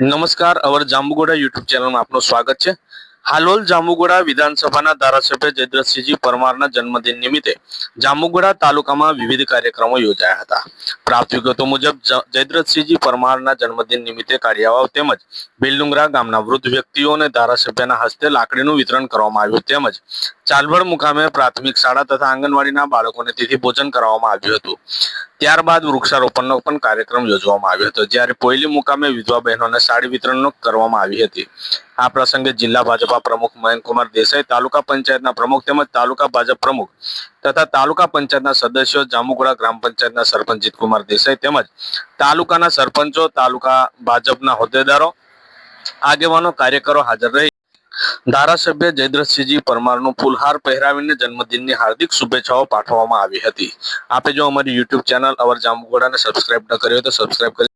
નમસ્કાર, અવર જાંબુગોડા યુટ્યુબ ચેનલમાં આપનું સ્વાગત છે. હાલોલ જાંબુગોડા વિધાનસભાના ધારાસભ્ય જયદ્રથસિંહજી પરમારના જન્મદિન નિમિત્તે જાંબુગોડા તાલુકામાં વિવિધ કાર્યક્રમો યોજાયા હતા. પ્રાપ્ત વિગતો મુજબ જયદ્રથસિંહજી પરમારના જન્મદિન નિમિત્તે કાળિયાવાવ તેમજ બેલડુંગરા ગામના વૃદ્ધ વ્યક્તિઓ અને ધારાસભ્યના હસ્તે લાકડીનું વિતરણ કરવામાં આવ્યું તેમજ ચાલવડ મુકામે પ્રાથમિક શાળા તથા આંગણવાડીના બાળકોને તિથિ ભોજન કરવામાં આવ્યું હતું. ત્યારબાદ વૃક્ષારોપણનો પણ કાર્યક્રમ યોજવામાં આવ્યો હતો. જ્યારે પોયલી મુકામે વિધવા બહેનોને સાડી વિતરણ કરવામાં આવી હતી. આ પ્રસંગે જિલ્લા ભાજપા પ્રમુખ મહેનકુમાર દેસાઈ, તાલુકા પંચાયતના પ્રમુખ તેમજ તાલુકા ભાજપ પ્રમુખ તથા તાલુકા પંચાયતના સદસ્યો જામુગુડા ગ્રામ પંચાયતના સરપંચ જીતકુમાર દેસાઈ તેમજ તાલુકાના સરપંચો, તાલુકા ભાજપના હોદ્દેદારો, આગેવાનો, કાર્યકરો હાજર રહી ધારાસભ્ય જયદ્રથસિંહજી પરમારનું ફૂલહાર પહેરાવીને જન્મદિનની હાર્દિક શુભેચ્છાઓ પાઠવવામાં આવી હતી. આપે જો અમારી યુટ્યુબ ચેનલ અવર જાંબુગોડાને સબસ્ક્રાઇબ ન કર્યો તો સબસ્ક્રાઇબ કરી